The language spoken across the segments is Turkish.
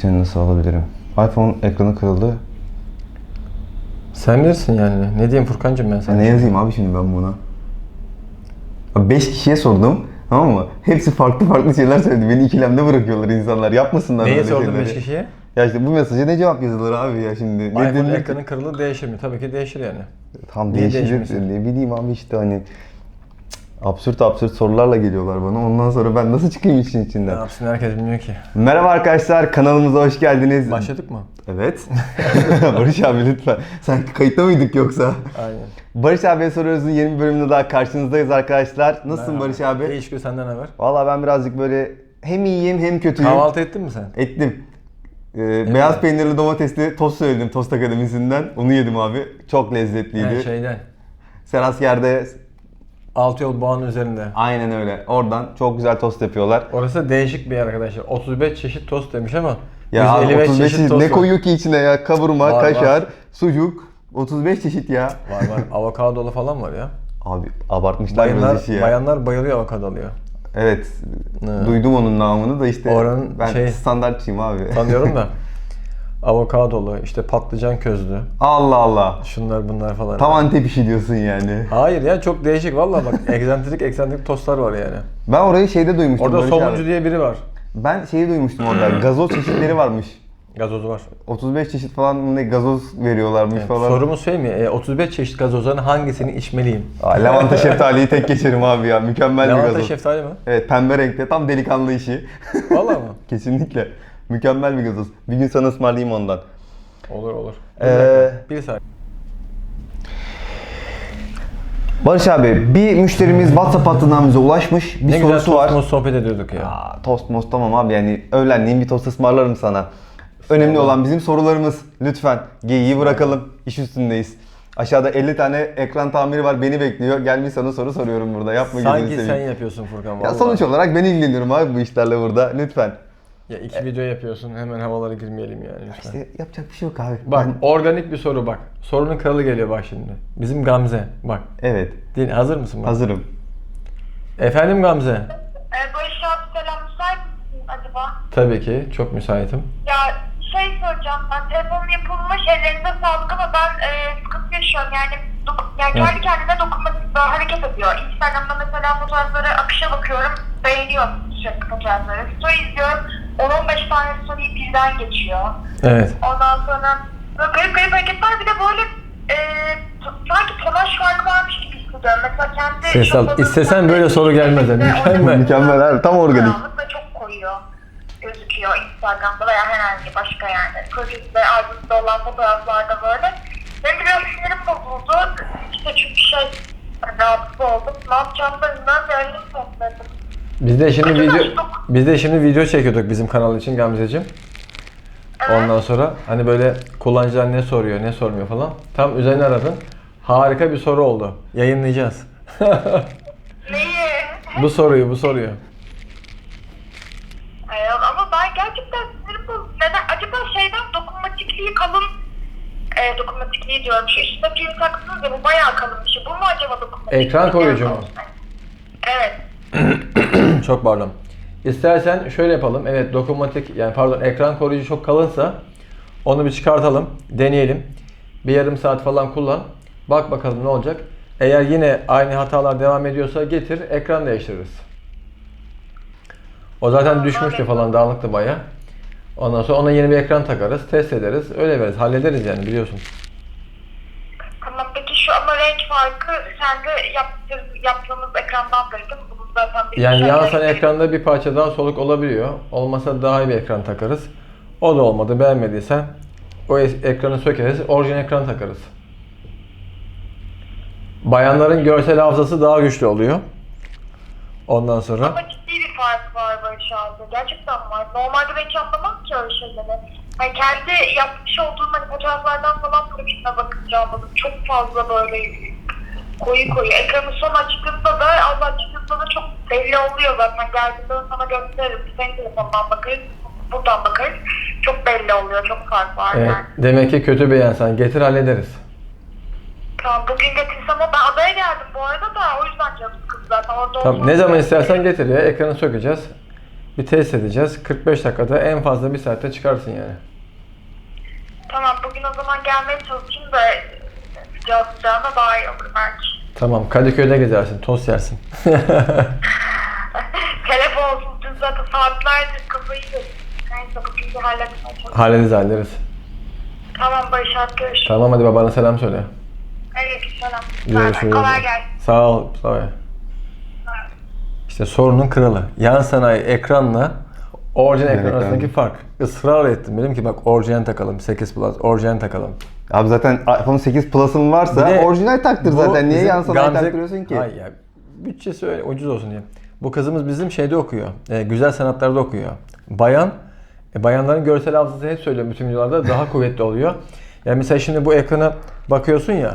seni nasıl alabilirim? iPhone ekranı kırıldı. Sen bilirsin yani. Ne diyeyim Furkan'cığım ben sana? ne yazayım abi şimdi ben buna? 5 kişiye sordum. Tamam mı? Hepsi farklı farklı şeyler söyledi. Beni ikilemde bırakıyorlar insanlar. Yapmasınlar Neyi böyle sordun şeyleri. 5 kişiye? Ya işte bu mesaja ne cevap yazılır abi ya şimdi? Ne iPhone ekranın kırılır değişir mi? Tabii ki değişir yani. Tam Niye değişecek. değişmesin? Ne bileyim abi işte hani absürt absürt sorularla geliyorlar bana. Ondan sonra ben nasıl çıkayım işin Ne içinden? yapsın herkes bilmiyor ki. Merhaba arkadaşlar kanalımıza hoş geldiniz. Başladık mı? Evet. Barış abi lütfen. Sen kayıtta mıydık yoksa? Aynen. Barış abiye soruyoruz'un yeni bir bölümünde daha karşınızdayız arkadaşlar. Nasılsın Merhaba. Barış abi? İyi şükür senden ne var? Valla ben birazcık böyle hem iyiyim hem kötüyüm. Kahvaltı ettin mi sen? Ettim. Ee, beyaz peynirli domatesli tost söyledim Tost Akademisi'nden. Onu yedim abi. Çok lezzetliydi. Yani şeyden. Sen askerde Altı yol boğanın üzerinde. aynen öyle. Oradan çok güzel tost yapıyorlar. Orası değişik bir yer arkadaşlar. 35 çeşit tost demiş ama Ya 155 35 çeşit tost ne koyuyor ki içine ya? Kavurma, Var, kaşar, var. sucuk. 35 çeşit ya. Var var. Avokadolu falan var ya. Abi abartmışlar Bayanlar, işi ya. bayanlar bayılıyor avokadoluya. Evet. Evet. Duydum onun namını da işte Oranın ben şey- standartçıyım abi. Tanıyorum da. Avokadolu, işte patlıcan közlü. Allah Allah. Şunlar bunlar falan. Tam Antep işi diyorsun yani. Hayır ya çok değişik valla bak egzantrik egzantrik tostlar var yani. Ben orayı şeyde duymuştum. Orada Barış somuncu abi. diye biri var. Ben şeyi duymuştum orada. gazoz çeşitleri varmış. Gazozu var. 35 çeşit falan ne gazoz veriyorlarmış Evet, falan. Sorumuz şey mi? E, 35 çeşit gazozdan hangisini içmeliyim? Aa, lavanta şeftaliyi tek geçerim abi ya. Mükemmel bir Lavanta gazoz. şeftali mi? Evet pembe renkte tam delikanlı işi. Valla mı? Kesinlikle. Mükemmel bir gazoz. Bir gün sana ısmarlayayım ondan. Olur olur. Bir, Ee, bir saniye. Barış abi bir müşterimiz WhatsApp hattından bize ulaşmış. Bir Ne güzel sorusu var. tostumuz sohbet ediyorduk ya. Aa, tost most tamam abi yani öğlenleyin bir tost ısmarlarım sana. Önemli olan bizim sorularımız. Lütfen geyiği bırakalım. İş üstündeyiz. Aşağıda 50 tane ekran tamiri var beni bekliyor. Gel bir sana soru soruyorum burada. Yapma Sanki sen seveyim. yapıyorsun Furkan valla. Ya sonuç olarak ben ilgileniyorum abi bu işlerle burada. Lütfen. Ya iki video yapıyorsun hemen havalara girmeyelim yani lütfen. İşte yapacak bir şey yok abi. Bak Ben- organik bir soru bak. Sorunun kralı geliyor bak şimdi. Bizim Gamze. Bak. Evet. Din, hazır mısın? Bak. Hazırım. Efendim Gamze. Ee, Barış abi selam müsait misin acaba? Tabii ki çok müsaitim. Ya şey soracağım ben telefon yapılmış ellerinize sağlık ama ben e, sıkıntı yaşıyorum yani, yani Evet. kendi kendine dokunmatik böyle hareket ediyor. Instagram'da mesela fotoğrafları akışa bakıyorum beğeniyorum sürekli fotoğrafları. Story izliyorum 10-15 tane story birden geçiyor. Evet. Ondan sonra böyle garip garip hareketler bir de böyle e, sanki telaş farkı varmış gibi hissediyorum. Mesela kendi Ses al. İstesen böyle soru gelmez. Mükemmel. Mükemmel abi. Tam organik. Karanlık ve çok koyuyor gözüküyor Instagram'da veya herhangi başka yani projede albümde olan fotoğraflarda böyle. Benim de biraz sinirim bozuldu. İşte çünkü şey rahatsız oldum. Ne yapacağımı da bilmem ve öyle sohbetim. Biz de şimdi video biz de şimdi video çekiyorduk bizim kanal için Gamzeciğim. Ondan sonra hani böyle kullanıcılar ne soruyor, ne sormuyor falan. Tam üzerine aradın. Harika bir soru oldu. Yayınlayacağız. Neyi? bu soruyu, bu soruyu. Ay, ama ben gerçekten sinirim bozuldu. Neden? Acaba şeyden dokunmatikliği kalın e, dokunmatikliği diyorum şey. İşte film taksınız ya bu bayağı kalın bir şey. Bu mu acaba dokunmatikliği? Ekran koruyucu mu? Evet. Çok pardon. İstersen şöyle yapalım. Evet dokunmatik yani pardon ekran koruyucu çok kalınsa onu bir çıkartalım. Deneyelim. Bir yarım saat falan kullan. Bak bakalım ne olacak. Eğer yine aynı hatalar devam ediyorsa getir ekran değiştiririz. O zaten düşmüştü falan dağınıktı baya. Ondan sonra ona yeni bir ekran takarız, test ederiz, öyle veririz, hallederiz yani biliyorsun. Tamam peki şu ama renk farkı sende yaptığımız ekrandan? Bunu zaten bir Yani yansan ekranda bir parça daha soluk olabiliyor. Olmasa daha iyi bir ekran takarız. O da olmadı beğenmediysen o ekranı sökeriz, orijinal ekran takarız. Bayanların görsel hafızası daha güçlü oluyor. Ondan sonra Ama ciddi bir fark var Barış abi. Gerçekten var. Normalde ben hiç anlamam ki öyle şeyleri. Hani kendi yapmış olduğum hani fotoğraflardan falan profiline bakınca anladım. Çok fazla böyle koyu koyu. Ekranı son açtığımda da az da çok belli oluyor zaten. Geldiğinde de sana gösteririm. Senin telefondan bakarız. Buradan bakarız. Çok belli oluyor. Çok fark var evet, yani. demek ki kötü bir insan. Getir hallederiz. Tamam bugün getirsem o ben adaya geldim bu arada da o yüzden canım sıkıldı zaten. Orada Tamam, ne zaman istersen getir ya. Ekranı sökeceğiz. Bir test edeceğiz. 45 dakikada en fazla bir saatte çıkarsın yani. Tamam bugün o zaman gelmeye çalışayım da sıcağına daha iyi olur belki. Tamam Kadıköy'de gezersin, tost yersin. Telefon olsun dün zaten saatlerdir kafayı yedim. Neyse bugün bir halletmeye. Hallederiz hallederiz. Tamam Barış abi görüşürüz. Tamam hadi babana selam söyle. Aleykümselam. Görüşürüz. Kolay gelsin. Sağ ol. Sağ ol. İşte sorunun kralı. Yan sanayi ekranla orijinal ekran ekran. arasındaki fark. Israr ettim. Dedim ki bak orijinal takalım. 8 Plus orijinal takalım. Abi zaten iPhone 8 Plus'ın varsa Bir de orijinal taktır bu zaten. Niye bizim yan sanayi Gamze- taktırıyorsun ki? Hayır ya. Bütçesi öyle ucuz olsun diye. Bu kızımız bizim şeyde okuyor. e, güzel sanatlarda okuyor. Bayan, e, bayanların görsel hafızası hep söylüyorum bütün videolarda daha kuvvetli oluyor. Yani mesela şimdi bu ekrana bakıyorsun ya.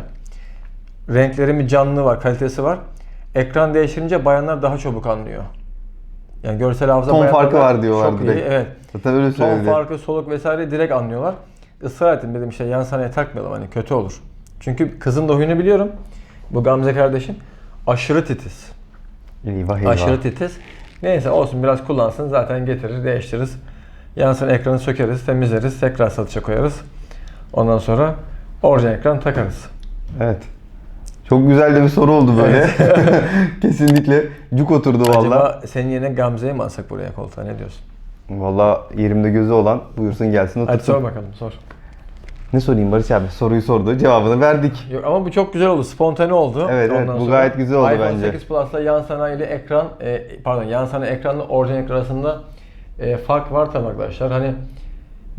Renklerin bir canlılığı var, kalitesi var. Ekran değiştirince bayanlar daha çabuk anlıyor. Yani görsel hafıza Ton farkı var diyorlar Çok iyi, direkt. evet. Zaten öyle Ton söyledi. farkı, soluk vesaire direkt anlıyorlar. Israr ettim dedim işte yan sanayi takmayalım hani kötü olur. Çünkü kızın da huyunu biliyorum. Bu Gamze kardeşim aşırı titiz. Eyvah eyvah. Aşırı titiz. Neyse olsun biraz kullansın zaten getirir değiştiririz. Yan sanayi ekranı sökeriz, temizleriz, tekrar satışa koyarız. Ondan sonra orijinal ekran takarız. Evet. Çok güzel de bir soru oldu böyle. Kesinlikle cuk oturdu valla. Acaba senin yerine Gamze'yi mi alsak buraya koltuğa ne diyorsun? Valla yerimde gözü olan buyursun gelsin otursun. Hadi sor bakalım sor. Ne sorayım Barış abi? Soruyu sordu. Cevabını verdik. Yok, ama bu çok güzel oldu. Spontane oldu. Evet, evet, bu gayet güzel oldu iPhone bence. 8 Plus'ta yan sanayili ekran, e, pardon yan sanayi ekranla orijinal ekran arasında e, fark var tabii arkadaşlar. Hani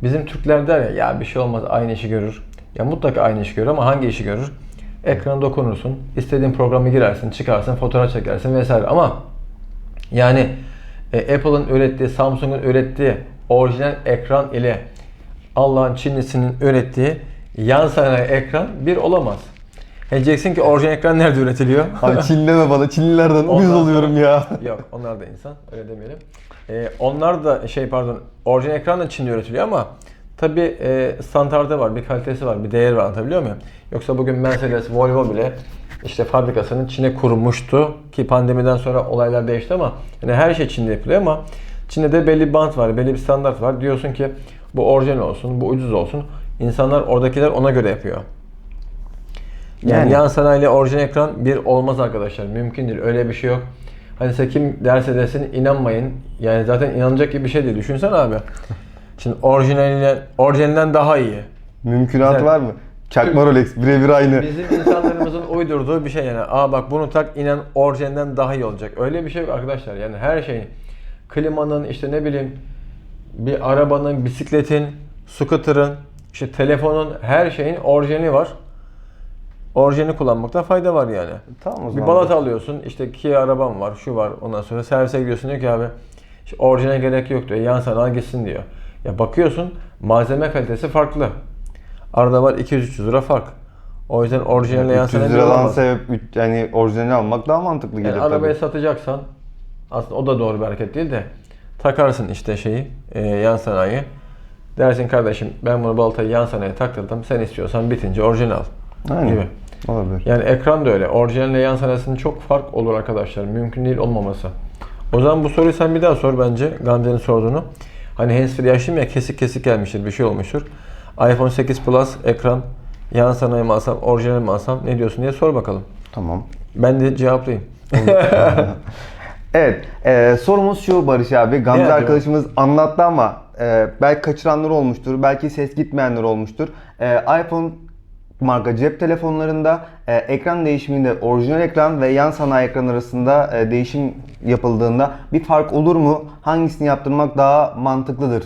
bizim Türkler der ya, ya bir şey olmaz aynı işi görür. Ya mutlaka aynı işi görür ama hangi işi görür? Ekrana dokunursun, istediğin programı girersin, çıkarsın, fotoğraf çekersin vesaire. Ama yani e, Apple'ın ürettiği, Samsung'un ürettiği orijinal ekran ile Allah'ın Çinlisinin ürettiği yan sanayi ekran bir olamaz. E diyeceksin ki orijinal ekran nerede üretiliyor? Abi Çinleme bana. Çinlilerden uyuz oluyorum ya. Yok onlar da insan öyle demeyelim. E, onlar da şey pardon orijinal ekran da Çin'de üretiliyor ama tabi e, standardı var, bir kalitesi var, bir değeri var anlatabiliyor muyum? Yoksa bugün Mercedes, Volvo bile işte fabrikasını Çin'e kurmuştu ki pandemiden sonra olaylar değişti ama yani her şey Çin'de yapılıyor ama Çin'de de belli bir bant var, belli bir standart var. Diyorsun ki bu orijinal olsun, bu ucuz olsun. İnsanlar oradakiler ona göre yapıyor. Yani, Yani. yan sanayiyle orijinal ekran bir olmaz arkadaşlar. Mümkün değil. Öyle bir şey yok. Hani size kim derse desin inanmayın. Yani zaten inanacak gibi bir şey değil. Düşünsene abi. Şimdi orijinaliyle, orijinalinden daha iyi. Mümkünatı Güzel. var mı? Çakma Rolex birebir aynı. Bizim insanlarımızın uydurduğu bir şey yani. Aa bak bunu tak inan orijinalinden daha iyi olacak. Öyle bir şey yok arkadaşlar. Yani her şeyin klimanın işte ne bileyim bir arabanın, bisikletin, scooter'ın, işte telefonun her şeyin orijinali var. Orijinali kullanmakta fayda var yani. Tamam o Bir zaman. balata alıyorsun, işte Kia arabam var, şu var. Ondan sonra servise gidiyorsun diyor ki abi işte orijinal gerek yok diyor. Yan sanayi gitsin diyor. Ya bakıyorsun malzeme kalitesi farklı. Arada var 200-300 lira fark. O yüzden orijinalle yan 300 sanayi liradan olamaz. sebep üç- yani orijinali almak daha mantıklı gelir Yani arabayı tabii. satacaksan aslında o da doğru bir hareket değil de takarsın işte şeyi e, yan sanayi. Dersin kardeşim ben bunu baltayı yan sanayiye taktırdım. Sen istiyorsan bitince orijinal al. Aynen. Gibi. Olabilir. Yani ekran da öyle. Orijinalle yan sanayisinin çok fark olur arkadaşlar. Mümkün değil olmaması. O zaman bu soruyu sen bir daha sor bence Gamze'nin sorduğunu. Hani handsfree yaşım ya kesik kesik gelmiştir bir şey olmuştur. iPhone 8 Plus ekran yan sanayi mi alsam orijinal mi alsam ne diyorsun diye sor bakalım. Tamam. Ben de cevaplayayım. Evet, e, sorumuz şu Barış abi. Gamze acaba? arkadaşımız anlattı ama e, belki kaçıranlar olmuştur, belki ses gitmeyenler olmuştur. E, iPhone marka cep telefonlarında e, ekran değişiminde orijinal ekran ve yan sanayi ekran arasında e, değişim yapıldığında bir fark olur mu? Hangisini yaptırmak daha mantıklıdır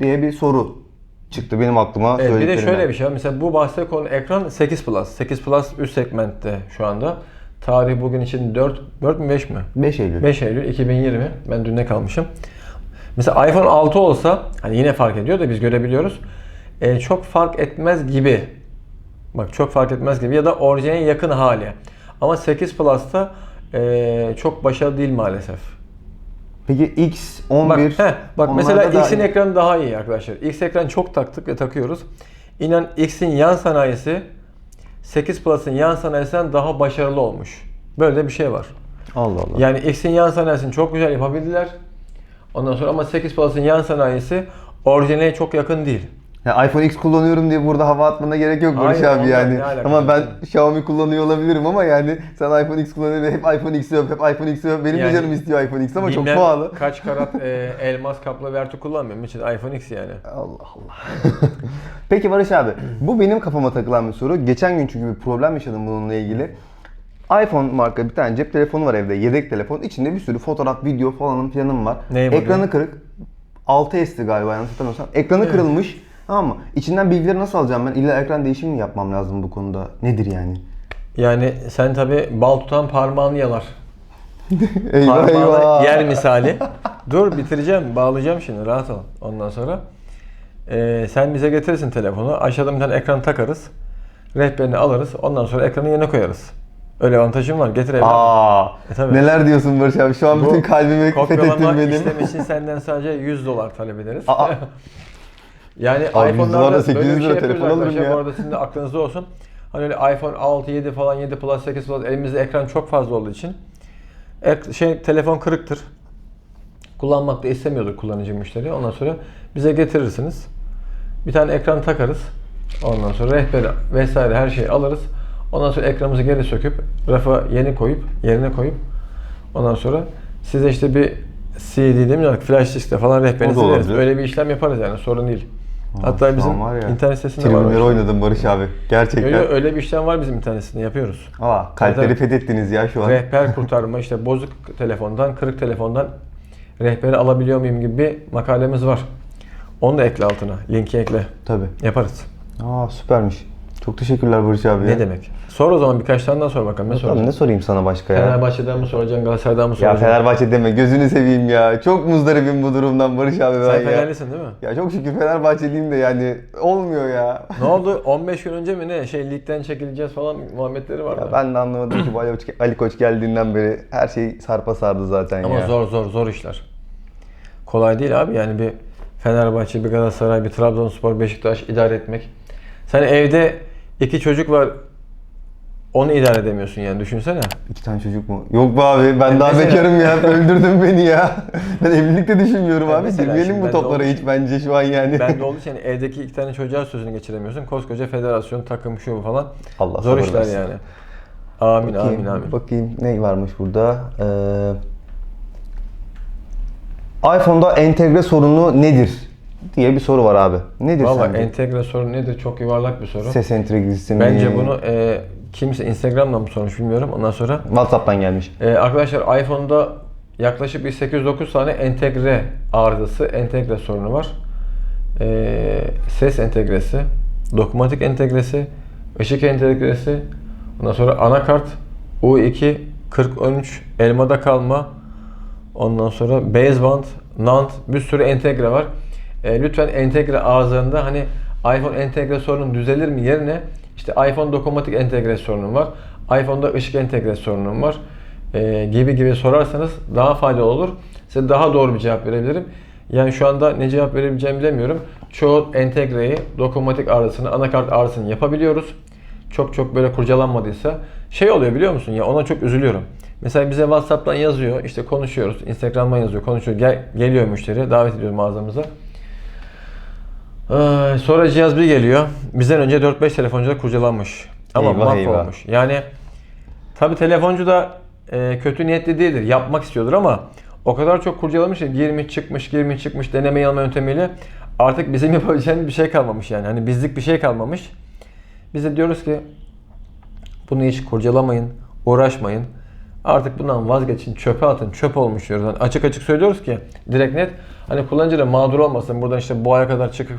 diye bir soru çıktı benim aklıma Evet, bir de şöyle bir şey var. Mesela bu bahse konu ekran 8 Plus. 8 Plus üst segmentte şu anda. Tarih bugün için 4, 4 mü 5 mi? 5 Eylül. 5 Eylül 2020. Ben dün ne kalmışım. Mesela iPhone 6 olsa hani yine fark ediyor da biz görebiliyoruz. E, çok fark etmez gibi. Bak çok fark etmez gibi ya da orijinale yakın hali. Ama 8 Plus'ta e, çok başarılı değil maalesef. Peki X11 Bak, heh, bak mesela X'in ekranı daha iyi arkadaşlar. X ekran çok taktık ve takıyoruz. İnan X'in yan sanayisi 8 Plus'ın yan sanayisinden daha başarılı olmuş. Böyle de bir şey var. Allah Allah. Yani X'in yan sanayisini çok güzel yapabildiler. Ondan sonra ama 8 Plus'ın yan sanayisi orijinaline çok yakın değil. Ya iPhone X kullanıyorum diye burada hava atmana gerek yok Barış Hayır, abi yani. Ama ben? Xiaomi kullanıyor olabilirim ama yani sen iPhone X kullanıyor ve hep iPhone X yok, hep iPhone X yok. Benim Yani de canım istiyor iPhone X ama çok pahalı. Kaç karat e, elmas kaplı verti kullanmıyorum için iPhone X yani. Allah Allah. Peki Barış abi, bu benim kafama takılan bir soru. Geçen gün çünkü bir problem yaşadım bununla ilgili. iPhone marka bir tane cep telefonu var evde, yedek telefon. İçinde bir sürü fotoğraf, video falanım filanım var. Neyi bu Ekranı kırık. 6S'ti galiba yanlış hatırlamıyorsam. Ekranı kırılmış. Tamam mı? İçinden bilgileri nasıl alacağım ben? İlla ekran değişimi mi yapmam lazım bu konuda? Nedir yani? Yani sen tabi bal tutan parmağını yalar. eyvah Parmağını eyvah. yer misali. Dur bitireceğim, bağlayacağım şimdi rahat ol. Ondan sonra e, sen bize getirirsin telefonu. Aşağıda bir tane ekran takarız. Rehberini alırız. Ondan sonra ekranı yerine koyarız. Öyle avantajım var. Getir evladım. Aa, E, tabii. neler diyorsun Barış abi? Şu an Bu bütün kalbimi fethettin Kopyalama benim. işlemi için senden sadece 100 dolar talep ederiz. Aa. yani Abi 100 iPhone'larda böyle 800 bir şey lira yapıyoruz telefon alırım arkadaşlar. ya. Bu arada sizin de aklınızda olsun. Hani öyle iPhone 6, 7 falan 7 Plus, 8 Plus elimizde ekran çok fazla olduğu için ek- şey telefon kırıktır. Kullanmak da istemiyordur kullanıcı müşteri. Ondan sonra bize getirirsiniz. Bir tane ekran takarız. Ondan sonra rehber vesaire her şeyi alırız. Ondan sonra ekranımızı geri söküp rafa yeni koyup yerine koyup ondan sonra size işte bir CD değil mi? Flash diskte falan rehberinizi da veririz. olabilir. Öyle bir işlem yaparız yani sorun değil. Hatta bizim var ya, internet sitesinde var. Tribünleri oynadım Barış abi. Gerçekten. Öyle, öyle bir işlem var bizim internet sitesinde yapıyoruz. Aa, kalpleri Tabii. fethettiniz ya şu an. Rehber kurtarma işte bozuk telefondan, kırık telefondan rehberi alabiliyor muyum gibi bir makalemiz var. Onu da ekle altına. Linki ekle. Tabii. Yaparız. Aa süpermiş. Çok teşekkürler Barış abi. Ne demek? Sor o zaman birkaç tane daha sor bakalım. Ne Tamam, soracaksın? ne sorayım sana başka ya? Fenerbahçe'den mi soracaksın, Galatasaray'dan mı Ya soracaksın? Fenerbahçe deme gözünü seveyim ya. Çok muzdaribim bu durumdan Barış abi ben Sen ya. Fenerlisin değil mi? Ya çok şükür Fenerbahçeliyim de yani olmuyor ya. ne oldu? 15 gün önce mi ne? Şey ligden çekileceğiz falan muhabbetleri vardı. Ya ben de anlamadım ki bu Ali Koç, Ali Koç geldiğinden beri her şey sarpa sardı zaten Ama ya. zor zor zor işler. Kolay değil abi yani bir Fenerbahçe, bir Galatasaray, bir Trabzonspor, Beşiktaş idare etmek. Sen evde iki çocuk var onu idare edemiyorsun yani düşünsene. İki tane çocuk mu? Yok be abi ben daha mesela- bekarım ya. Öldürdün beni ya. Ben evlilik de düşünmüyorum Ya abi. mesela Girmeyelim şimdi bu ben de toplara olmuş- hiç bence şu an yani. Ben de olduğu için yani evdeki iki tane çocuğa sözünü geçiremiyorsun. Koskoca federasyon, takım şu bu falan. Allah Zor sabır işler versin. yani. Amin Bakayım, amin amin. Bakayım ne varmış burada. Ee, iPhone'da entegre sorunu nedir? Diye bir soru var abi. Nedir Valla sence? entegre sorun nedir? Çok yuvarlak bir soru. Ses entegresi mi? Bence bunu e, kimse Instagram'dan mı sormuş bilmiyorum. Ondan sonra WhatsApp'tan gelmiş. e, arkadaşlar iPhone'da yaklaşık bir 8-9 tane entegre arızası, entegre sorunu var. E, ses entegresi, dokunmatik entegresi, ışık entegresi, ondan sonra anakart, U2, 4013, elmada kalma, ondan sonra baseband, NAND bir sürü entegre var. E, lütfen entegre arızalarında hani iPhone entegre sorunun düzelir mi yerine işte iPhone dokunmatik entegre sorunum var. iPhone'da ışık entegre sorunum var. E, gibi gibi sorarsanız daha faydalı olur. Size daha doğru bir cevap verebilirim. Yani şu anda ne cevap verebileceğimi bilemiyorum. Çoğu entegreyi, dokunmatik arızasını, anakart arızasını yapabiliyoruz. Çok çok böyle kurcalanmadıysa şey oluyor biliyor musun ya ona çok üzülüyorum. Mesela bize WhatsApp'tan yazıyor, işte konuşuyoruz, Instagram'dan yazıyor, konuşuyor, gel, geliyor müşteri, davet ediyoruz mağazamıza. Ee, sonra cihaz bir geliyor. Bizden önce 4-5 telefoncu da kurcalanmış. Ama Eyvah, eyvah. mahvolmuş. Yani tabi telefoncu da e, kötü niyetli değildir. Yapmak istiyordur ama o kadar çok kurcalamış ki girmiş çıkmış girmiş çıkmış deneme yanılma yöntemiyle artık bizim yapabileceğimiz bir şey kalmamış yani. Hani bizlik bir şey kalmamış. Biz de diyoruz ki bunu hiç kurcalamayın, uğraşmayın. Artık bundan vazgeçin, çöpe atın, çöp olmuş diyoruz. Yani açık açık söylüyoruz ki direkt net. Hani kullanıcı da mağdur olmasın. Buradan işte bu aya kadar çıkıp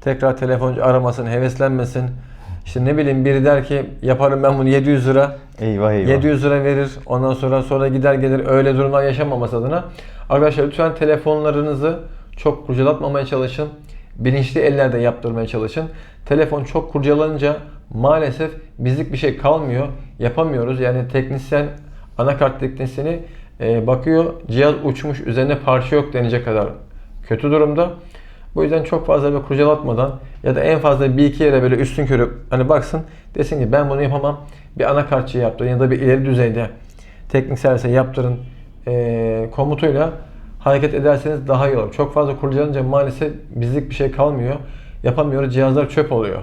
tekrar telefoncu aramasın, heveslenmesin. İşte ne bileyim biri der ki yaparım ben bunu 700 lira. Eyvah eyvah. 700 lira verir. Ondan sonra sonra gider gelir öyle durumlar yaşanmaması adına. Arkadaşlar lütfen telefonlarınızı çok kurcalatmamaya çalışın. Bilinçli ellerde yaptırmaya çalışın. Telefon çok kurcalanınca maalesef bizlik bir şey kalmıyor. Yapamıyoruz. Yani teknisyen, anakart teknisyeni e, bakıyor cihaz uçmuş üzerine parça yok denecek kadar kötü durumda. Bu yüzden çok fazla böyle kurcalatmadan ya da en fazla bir iki yere böyle üstün körü hani baksın desin ki ben bunu yapamam. Bir anakartçı yaptırın ya da bir ileri düzeyde teknik servise yaptırın e, komutuyla hareket ederseniz daha iyi olur. Çok fazla kurcalanınca maalesef bizlik bir şey kalmıyor. Yapamıyoruz. Cihazlar çöp oluyor.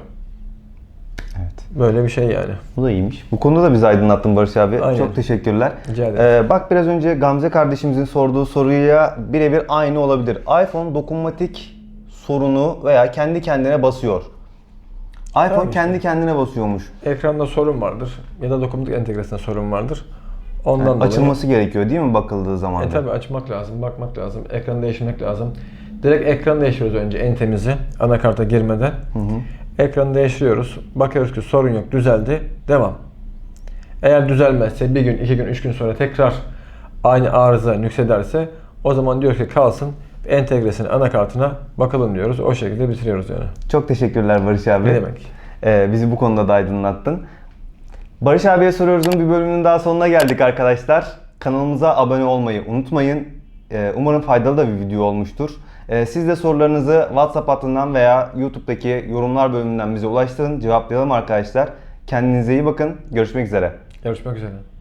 Evet. Böyle bir şey yani. Bu da iyiymiş. Bu konuda da bizi aydınlattın Barış abi. Aynen. Çok teşekkürler. Rica ederim. Ee, bak biraz önce Gamze kardeşimizin sorduğu soruya birebir aynı olabilir. iPhone dokunmatik sorunu veya kendi kendine basıyor. iPhone Tabii kendi kendine basıyormuş. Ekranda sorun vardır ya da dokunmatik entegrasyonda sorun vardır. Ondan Yani dolayı açılması gerekiyor değil mi bakıldığı zaman? E tabi açmak lazım, bakmak lazım, ekranı değiştirmek lazım. Direkt ekranı değiştiriyoruz önce en temizi anakarta girmeden. Ekranı değiştiriyoruz. Bakıyoruz ki sorun yok, düzeldi. Devam. Eğer düzelmezse bir gün, iki gün, üç gün sonra tekrar aynı arıza nüksederse o zaman diyor ki kalsın entegresini anakartına bakalım diyoruz. O şekilde bitiriyoruz yani. Çok teşekkürler Barış abi. Ne demek? Ee, bizi bu konuda da aydınlattın. Barış abiye soruyoruz'un bir bölümünün daha sonuna geldik arkadaşlar. Kanalımıza abone olmayı unutmayın. Ee, umarım faydalı da bir video olmuştur. Ee, siz de sorularınızı WhatsApp hattından veya YouTube'daki yorumlar bölümünden bize ulaştırın. Cevaplayalım arkadaşlar. Kendinize iyi bakın. Görüşmek üzere. Görüşmek üzere.